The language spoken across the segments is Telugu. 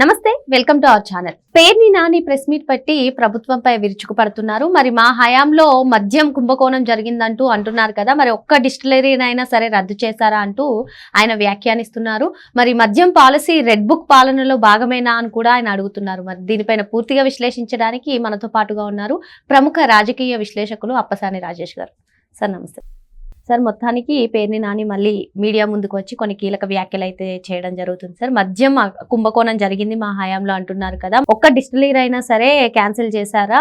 నమస్తే welcome to our channel. Perni Nani press meet పెట్టి ప్రభుత్వంపై విరుచుకుపడుతున్నారు. మరి మా హయాంలో మద్యం కుంభకోణం జరిగిందంటూ అంటున్నారు కదా మరి ఒక్క డిస్టిలరీనైనా సరే రద్దు చేశారా అంటూ ఆయన వ్యాఖ్యానిస్తున్నారు. మరి మద్యం పాలసీ రెడ్ బుక్ పాలనలో భాగమేనా అని కూడా ఆయన అడుగుతున్నారు. మరి దీనిపైన పూర్తిగా విశ్లేషించడానికి మనతో పాటుగా ఉన్నారు ప్రముఖ రాజకీయ విశ్లేషకులు అప్పసాని రాజేష్ గారు. సార్ నమస్తే. సార్ మొత్తానికి పేర్ని నాని మళ్ళీ మీడియా ముందుకు వచ్చి కొన్ని కీలక వ్యాఖ్యలు అయితే చేయడం జరుగుతుంది సార్. మద్యం కుంభకోణం జరిగింది మా హయాంలో అంటున్నారు కదా. ఒక్క డిస్టిలరీ అయినా సరే క్యాన్సిల్ చేశారా?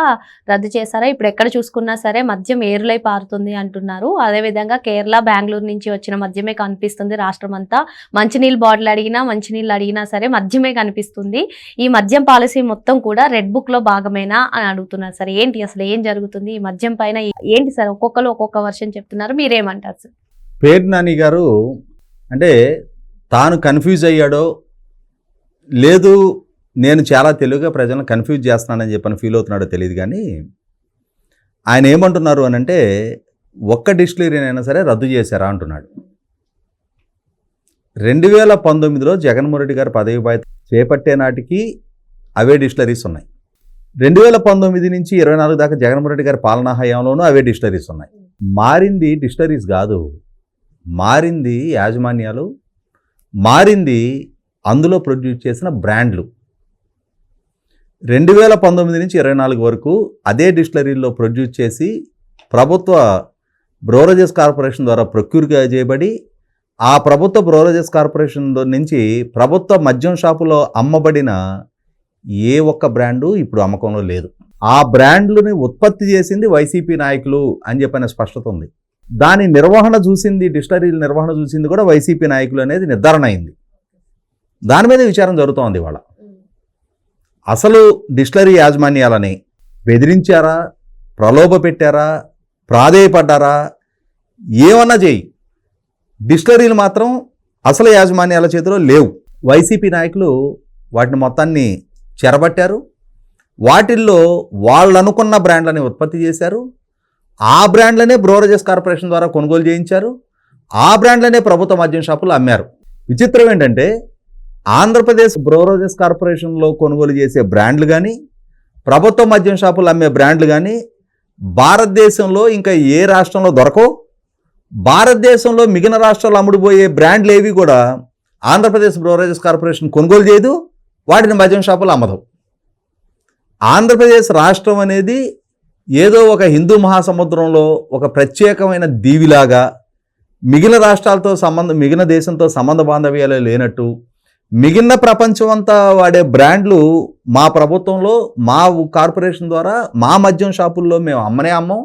రద్దు చేశారా? ఇప్పుడు ఎక్కడ చూసుకున్నా సరే మద్యం ఏరులై పారుతుంది అంటున్నారు. అదేవిధంగా కేరళ బెంగళూరు నుంచి వచ్చిన మద్యమే కనిపిస్తుంది రాష్ట్రం అంతా మంచినీళ్ళు బాటిల్ అడిగినా మంచినీళ్ళు అడిగినా సరే మద్యమే కనిపిస్తుంది. ఈ మద్యం పాలసీ మొత్తం కూడా రెడ్ బుక్లో భాగమేనా అని అడుగుతున్నారు సార్. ఏంటి? అసలు ఏం జరుగుతుంది? ఈ మద్యం పైన ఏంటి సార్? ఒక్కొక్కరు ఒక్కొక్క వర్షం చెప్తున్నారు. మీరేమంటారు? సార్. పేరు నాని గారు అంటే తాను కన్ఫ్యూజ్ అయ్యాడో లేదు నేను చాలా తెలివిగా ప్రజలను కన్ఫ్యూజ్ చేస్తున్నానని చెప్పని ఫీల్ అవుతున్నాడో తెలియదు కానీ ఆయన ఏమంటున్నారు అని అంటే ఒక్క డిస్టిలరీనైనా సరే రద్దు చేశారా అంటున్నాడు. రెండు వేల పంతొమ్మిదిలో జగన్మోహన్ రెడ్డి గారు పదవి బాధ్యత చేపట్టే నాటికి అవే డిస్టిలరీస్ ఉన్నాయి. రెండు వేల పంతొమ్మిది నుంచి ఇరవై నాలుగు దాకా జగన్మోహన్ రెడ్డి గారి పాలనా హయాంలోనూ అవే డిస్టిలరీస్ ఉన్నాయి. మారింది డిస్టరీస్ కాదు మారింది యాజమాన్యాలు మారింది అందులో ప్రొడ్యూస్ చేసిన బ్రాండ్లు. రెండు వేల పంతొమ్మిది నుంచి ఇరవై నాలుగు వరకు అదే డిస్టిలరీలో ప్రొడ్యూస్ చేసి ప్రభుత్వ బ్రోరేజెస్ కార్పొరేషన్ ద్వారా ప్రొక్యూర్ చేయబడి ఆ ప్రభుత్వ బ్రోరేజెస్ కార్పొరేషన్ నుంచి ప్రభుత్వ మద్యం షాపులో అమ్మబడిన ఏ ఒక్క బ్రాండు ఇప్పుడు అమ్మకంలో లేదు. ఆ బ్రాండ్లని ఉత్పత్తి చేసింది వైసీపీ నాయకులు అని చెప్పిన స్పష్టత ఉంది. దాని నిర్వహణ చూసింది డిస్టరీల నిర్వహణ చూసింది కూడా వైసీపీ నాయకులు అనేది నిర్ధారణ అయింది. దాని మీద విచారం జరుగుతోంది ఇవాళ. అసలు డిస్టరీ యాజమాన్యాలని బెదిరించారా? ప్రలోభ పెట్టారా? ప్రాధేయపడ్డారా? ఏమన్నా చేయి. డిస్టరీలు మాత్రం అసలు యాజమాన్యాల చేతిలో లేవు. వైసీపీ నాయకులు వాటిని మొత్తాన్ని చెరబట్టారు. వాటిల్లో వాళ్ళు అనుకున్న బ్రాండ్లని ఉత్పత్తి చేశారు. ఆ బ్రాండ్లనే బ్రోరేజెస్ కార్పొరేషన్ ద్వారా కొనుగోలు చేయించారు. ఆ బ్రాండ్లనే ప్రభుత్వ మద్యం షాపులు అమ్మారు. విచిత్రం ఏంటంటే ఆంధ్రప్రదేశ్ బ్రోరోజెస్ కార్పొరేషన్లో కొనుగోలు చేసే బ్రాండ్లు కానీ ప్రభుత్వ మద్యం షాపులు అమ్మే బ్రాండ్లు కానీ భారతదేశంలో ఇంకా ఏ రాష్ట్రంలో దొరకవు. భారతదేశంలో మిగిలిన రాష్ట్రాలు అమ్ముడుపోయే బ్రాండ్లు ఏవి కూడా ఆంధ్రప్రదేశ్ బ్రోరేజెస్ కార్పొరేషన్ కొనుగోలు చేయదు. వాటిని మద్యం షాపులు అమ్మదు. ఆంధ్రప్రదేశ్ రాష్ట్రం అనేది ఏదో ఒక హిందూ మహాసముద్రంలో ఒక ప్రత్యేకమైన దీవిలాగా మిగిలిన రాష్ట్రాలతో సంబంధం మిగిలిన దేశంతో సంబంధ బాంధవ్యాలు లేనట్టు మిగిలిన ప్రపంచం అంతా వాడే బ్రాండ్లు మా ప్రభుత్వంలో మా కార్పొరేషన్ ద్వారా మా మద్యం షాపుల్లో మేము అమ్మనే అమ్మం.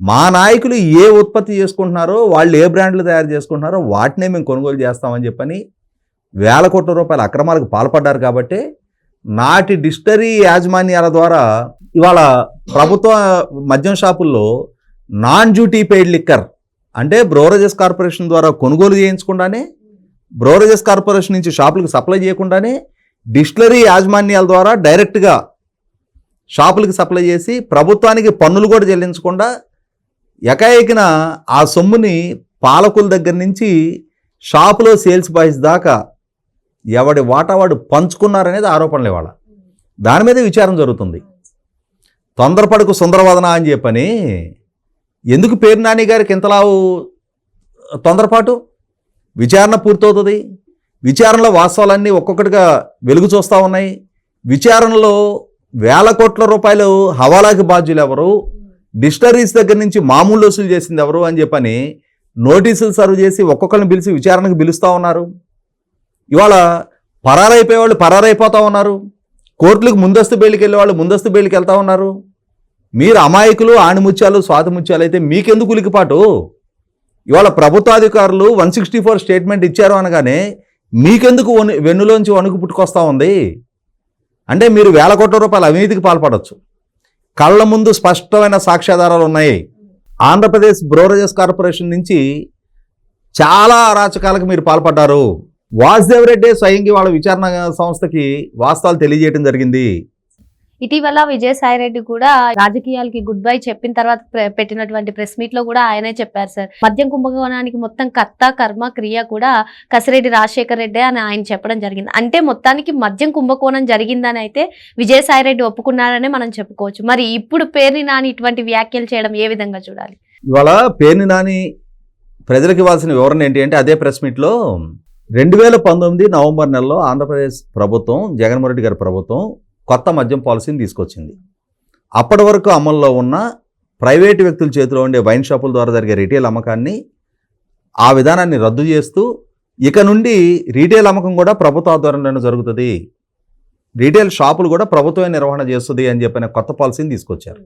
మా నాయకులు ఏ ఉత్పత్తి చేసుకుంటున్నారో వాళ్ళు ఏ బ్రాండ్లు తయారు చేసుకుంటున్నారో వాటినే మేము కొనుగోలు చేస్తామని చెప్పని వేల కోట్ల రూపాయల అక్రమాలకు పాల్పడ్డారు కాబట్టి నాటి డిస్టరీ యాజమాన్యాల ద్వారా ఇవాళ ప్రభుత్వ మద్యం షాపుల్లో నాన్ డ్యూటీ పెయిడ్ లిక్కర్ అంటే బ్రోరేజెస్ కార్పొరేషన్ ద్వారా కొనుగోలు చేయించకుండానే బ్రోరేజెస్ కార్పొరేషన్ నుంచి షాపులకు సప్లై చేయకుండానే డిస్టిలరీ యాజమాన్యాల ద్వారా డైరెక్ట్గా షాపులకు సప్లై చేసి ప్రభుత్వానికి పన్నులు కూడా చెల్లించకుండా ఎకాయకిన ఆ సొమ్ముని పాలకుల దగ్గర నుంచి షాపులో సేల్స్ బాయ్స్ దాకా ఎవడి వాటా వాడు పంచుకున్నారనేది ఆరోపణలు ఇవాళ. దాని మీద విచారం జరుగుతుంది. తొందరపడుకు సుందరవదన అని చెప్పని ఎందుకు పేరు నాని గారికి ఇంతలావు తొందరపాటు? విచారణ పూర్తవుతుంది. విచారణలో వాస్తవాలన్నీ ఒక్కొక్కటిగా వెలుగు చూస్తూ ఉన్నాయి. విచారణలో వేల కోట్ల రూపాయలు హవాలాకి బాధ్యులు ఎవరు? డిస్టరీస్ దగ్గర నుంచి మామూలు వసూలు చేసింది ఎవరు అని చెప్పని నోటీసులు సర్వ్ చేసి ఒక్కొక్కరిని పిలిచి విచారణకు పిలుస్తూ ఉన్నారు. ఇవాళ పరారైపోయే వాళ్ళు పరారైపోతూ ఉన్నారు. కోర్టులకు ముందస్తు బెయిల్కి వెళ్ళే వాళ్ళు ముందస్తు బెయిల్కి వెళ్తూ ఉన్నారు. మీరు అమాయకులు ఆణిముత్యాలు స్వాతిముత్యాలు అయితే మీకెందుకు ఉలికిపాటు? ఇవాళ ప్రభుత్వాధికారులు వన్ సిక్స్టీ ఫోర్ స్టేట్మెంట్ ఇచ్చారు అనగానే మీకెందుకు వణు వెన్నులోంచి వణుకు పుట్టుకొస్తూ ఉంది? అంటే మీరు వేల కోట్ల రూపాయల అవినీతికి పాల్పడవచ్చు కళ్ళ ముందు స్పష్టమైన సాక్ష్యాధారాలు ఉన్నాయి. ఆంధ్రప్రదేశ్ బ్రోరేజెస్ కార్పొరేషన్ నుంచి చాలా అరాచకాలకు మీరు పాల్పడ్డారు. వాసుదేవ్ రెడ్డి స్వయంగా వాళ్ళ విచారణ సంస్థకి వాస్తవాలు తెలియజేయడం జరిగింది. ఇటీవల విజయసాయి రెడ్డి కూడా రాజకీయాలకి గుడ్ బై చెప్పిన తర్వాత పెట్టినటువంటి ప్రెస్ మీట్లో కూడా ఆయనే చెప్పారు సార్. మద్యం కుంభకోణానికి మొత్తం కర్త కర్మ క్రియ కూడా కసిరెడ్డి రాజశేఖర్ రెడ్డి అని ఆయన చెప్పడం జరిగింది. అంటే మొత్తానికి మద్యం కుంభకోణం జరిగిందని అయితే విజయసాయి రెడ్డి ఒప్పుకున్నారనే మనం చెప్పుకోవచ్చు. మరి ఇప్పుడు పేరుని నాని ఇటువంటి వ్యాఖ్యలు చేయడం ఏ విధంగా చూడాలి? ఇవాళ పేర్ని నాని ప్రజలకు ఇవ్వాల్సిన వివరణ ఏంటి అంటే అదే ప్రెస్ మీట్లో రెండు వేల పంతొమ్మిది నవంబర్ నెలలో ఆంధ్రప్రదేశ్ ప్రభుత్వం జగన్మోహన్ రెడ్డి గారి ప్రభుత్వం కొత్త మద్యం పాలసీని తీసుకొచ్చింది. అప్పటి వరకు అమల్లో ఉన్న ప్రైవేటు వ్యక్తుల చేతిలో ఉండే వైన్ షాపుల ద్వారా జరిగే రీటైల్ అమ్మకాన్ని ఆ విధానాన్ని రద్దు చేస్తూ ఇక నుండి రీటైల్ అమ్మకం కూడా ప్రభుత్వ ఆధ్వర్యంలోనే జరుగుతుంది. రీటైల్ షాపులు కూడా ప్రభుత్వమే నిర్వహణ చేస్తుంది అని చెప్పిన కొత్త పాలసీని తీసుకొచ్చారు.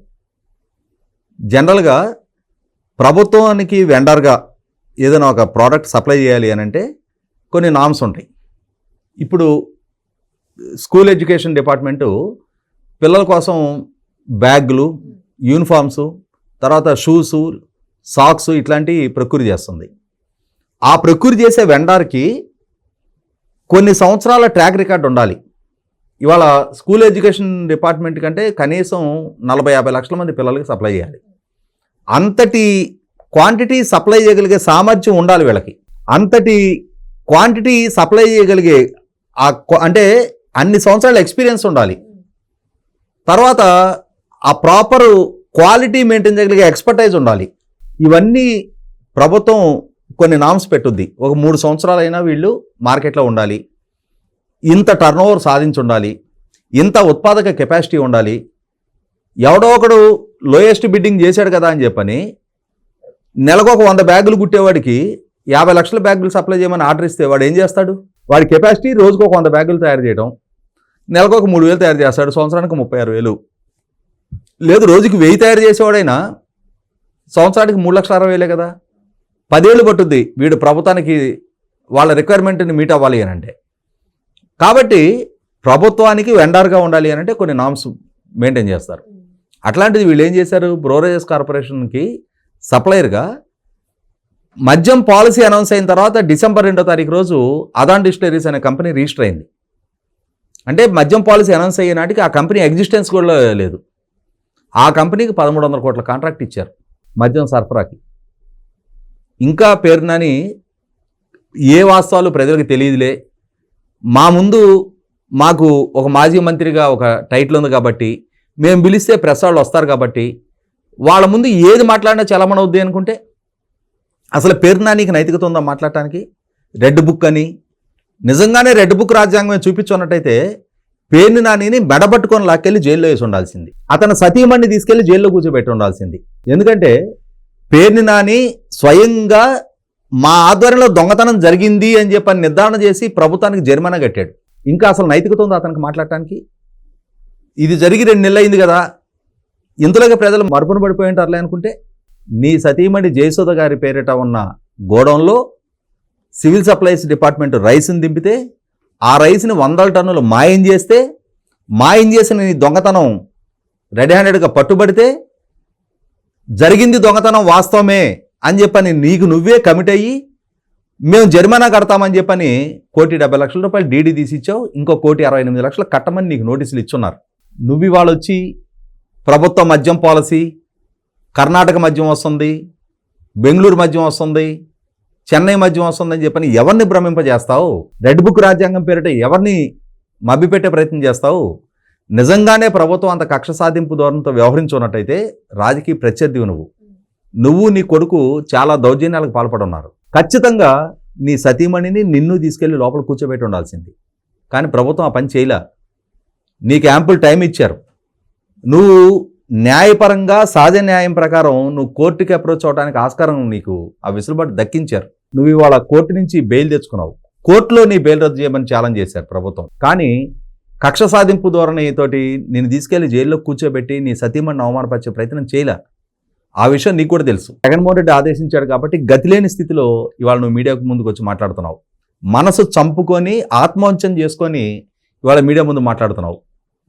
జనరల్గా ప్రభుత్వానికి వెండర్గా ఏదైనా ఒక ప్రోడక్ట్ సప్లై చేయాలి అని అంటే కొన్ని నామ్స్ ఉంటాయి. ఇప్పుడు స్కూల్ ఎడ్యుకేషన్ డిపార్ట్మెంటు పిల్లల కోసం బ్యాగులు యూనిఫామ్స్ తర్వాత షూసు సాక్స్ ఇట్లాంటి ప్రకృతి చేస్తుంది. ఆ ప్రకృతి చేసే వెండర్కి కొన్ని సంవత్సరాల ట్రాక్ రికార్డ్ ఉండాలి. ఇవాళ స్కూల్ ఎడ్యుకేషన్ డిపార్ట్మెంట్ కంటే కనీసం నలభై యాభై లక్షల మంది పిల్లలకి సప్లై చేయాలి. అంతటి క్వాంటిటీ సప్లై చేయగలిగే సామర్థ్యం ఉండాలి వీళ్ళకి. అంతటి క్వాంటిటీ సప్లై చేయగలిగే ఆ అంటే అన్ని సంవత్సరాల ఎక్స్పీరియన్స్ ఉండాలి. తర్వాత ఆ ప్రాపర్ క్వాలిటీ మెయింటైన్ చేయగలిగే ఎక్స్పర్టైజ్ ఉండాలి. ఇవన్నీ ప్రభుత్వం కొన్ని నామ్స్ పెట్టుద్ది. ఒక మూడు సంవత్సరాలైనా వీళ్ళు మార్కెట్లో ఉండాలి. ఇంత టర్న్ ఓవర్ సాధించి ఉండాలి ఇంత ఉత్పాదక కెపాసిటీ ఉండాలి. ఎవడో ఒకడు లోయెస్ట్ బిడ్డింగ్ చేశాడు కదా అని చెప్పని నెలకు ఒక వంద బ్యాగులు కుట్టేవాడికి యాభై లక్షల బ్యాగులు సప్లై చేయమని ఆర్డర్ ఇస్తే వాడు ఏం చేస్తాడు? వాడి కెపాసిటీ రోజుకు ఒక వంద బ్యాగులు తయారు చేయడం నెలకు ఒక మూడు వేలు తయారు చేస్తాడు సంవత్సరానికి ముప్పై ఆరు వేలు. లేదు రోజుకి వెయ్యి తయారు చేసేవాడైనా సంవత్సరానికి మూడు లక్షల అరవై వేలే కదా. పదేళ్ళు పట్టుద్ది వీడు ప్రభుత్వానికి వాళ్ళ రిక్వైర్మెంట్ని మీట్ అవ్వాలి అని అంటే. కాబట్టి ప్రభుత్వానికి వెండర్గా ఉండాలి అని అంటే కొన్ని నామ్స్ మెయింటైన్ చేస్తారు. అట్లాంటిది వీళ్ళు ఏం చేశారు? బ్రోరేజెస్ కార్పొరేషన్కి సప్లయర్గా మద్యం పాలసీ అనౌన్స్ అయిన తర్వాత డిసెంబర్ రెండో తారీఖు రోజు అదాన్ డిస్టిలరీస్ అనే కంపెనీ రిజిస్టర్ అయింది. అంటే మద్యం పాలసీ అనౌన్స్ అయ్యే నాటికి ఆ కంపెనీ ఎగ్జిస్టెన్స్ కూడా లేదు. ఆ కంపెనీకి పదమూడు వందల కోట్ల కాంట్రాక్ట్ ఇచ్చారు మద్యం సరఫరాకి. ఇంకా పేరునని ఏ వాస్తవాలు ప్రజలకు తెలియదులే. మా ముందు మాకు ఒక మాజీ మంత్రిగా ఒక టైటిల్ ఉంది కాబట్టి మేము పిలిస్తే ప్రెస్ వాళ్ళు వస్తారు కాబట్టి వాళ్ళ ముందు ఏది మాట్లాడినా చలమణవుద్ది అనుకుంటే అసలు పేరునా నీకు నైతికత ఉందా మాట్లాడటానికి? రెడ్ బుక్ అని. నిజంగానే రెడ్ బుక్ రాజ్యాంగం చూపించున్నట్టయితే పేరుని నానిని మెడబట్టుకొని లాక్కెళ్ళి జైల్లో వేసి ఉండాల్సింది. అతను సతీమణ్ణి తీసుకెళ్ళి జైల్లో కూర్చోబెట్టి ఉండాల్సింది. ఎందుకంటే పేరుని నాని స్వయంగా మా ఆధ్వర్యంలో దొంగతనం జరిగింది అని చెప్పని నిర్ధారణ చేసి ప్రభుత్వానికి జరిమానా కట్టాడు. ఇంకా అసలు నైతికత ఉందా అతనికి మాట్లాడటానికి? ఇది జరిగి రెండు నెలలు అయింది కదా. ఇంతలోగా ప్రజలు మరుపున పడిపోయి ఉంటారులే అనుకుంటే నీ సతీమణి జయసుధ గారి పేరిట ఉన్న గోడౌన్లో సివిల్ సప్లైస్ డిపార్ట్మెంట్ రైస్ని దింపితే ఆ రైస్ని వందల టన్నులు మాయం చేస్తే మాయం చేసిన నీ దొంగతనం రెడీ హ్యాండెడ్గా పట్టుబడితే జరిగింది దొంగతనం వాస్తవమే అని చెప్పని నీకు నువ్వే కమిట్ అయ్యి మేము జరిమానా కడతామని చెప్పని కోటి డెబ్బై లక్షల రూపాయలు డీడీ తీసి ఇచ్చావు ఇంకో కోటి అరవై ఎనిమిది లక్షలు కట్టమని నీకు నోటీసులు ఇచ్చున్నారు. నువ్వు ఇవాళ వచ్చి ప్రభుత్వ మద్యం పాలసీ కర్ణాటక మద్యం వస్తుంది బెంగళూరు మద్యం వస్తుంది చెన్నై మద్యం వస్తుందని చెప్పని ఎవరిని భ్రమింపజేస్తావు? రెడ్ బుక్ రాజ్యాంగం పేరిట ఎవరిని మభ్యపెట్టే ప్రయత్నం చేస్తావు? నిజంగానే ప్రభుత్వం అంత కక్ష సాధింపు ధోరణితో వ్యవహరించున్నట్టయితే రాజకీయ ప్రత్యర్థివి నువ్వు. నువ్వు నీ కొడుకు చాలా దౌర్జన్యాలకు పాల్పడున్నారు. ఖచ్చితంగా నీ సతీమణిని నిన్ను తీసుకెళ్ళి లోపల కూర్చోబెట్టి ఉండాల్సింది. కానీ ప్రభుత్వం ఆ పని చేయలే. నీకు యాంపుల్ టైం ఇచ్చారు. నువ్వు న్యాయపరంగా సహజ న్యాయం ప్రకారం నువ్వు కోర్టుకి అప్రోచ్ అవడానికి ఆస్కారం నీకు. ఆ వెసులుబాటు దక్కించారు. నువ్వు ఇవాళ కోర్టు నుంచి బెయిల్ తెచ్చుకున్నావు. కోర్టులో నీ బెయిల్ రద్దు చేయమని ఛాలెంజ్ చేశారు ప్రభుత్వం. కానీ కక్ష సాధింపు ధోరణితోటి నేను తీసుకెళ్ళి జైల్లో కూర్చోబెట్టి నీ సతీమణిని అవమానపరిచే ప్రయత్నం చేయలే. ఆ విషయం నీకు కూడా తెలుసు. జగన్మోహన్ రెడ్డి ఆదేశించాడు కాబట్టి గతిలేని స్థితిలో ఇవాళ నువ్వు మీడియాకు ముందుకు వచ్చి మాట్లాడుతున్నావు. మనసు చంపుకొని ఆత్మవంచన చేసుకొని ఇవాళ మీడియా ముందు మాట్లాడుతున్నావు.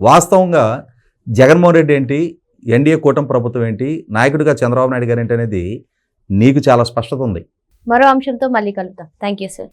వాస్తవంగా జగన్మోహన్ రెడ్డి ఏంటి? ఎన్డీఏ కూటమి ప్రభుత్వం ఏంటి? నాయకుడిగా చంద్రబాబు నాయుడు గారు ఏంటి అనేది నీకు చాలా స్పష్టత ఉంది. మరో అంశంతో మళ్ళీ కలుద్దాం. Thank you sir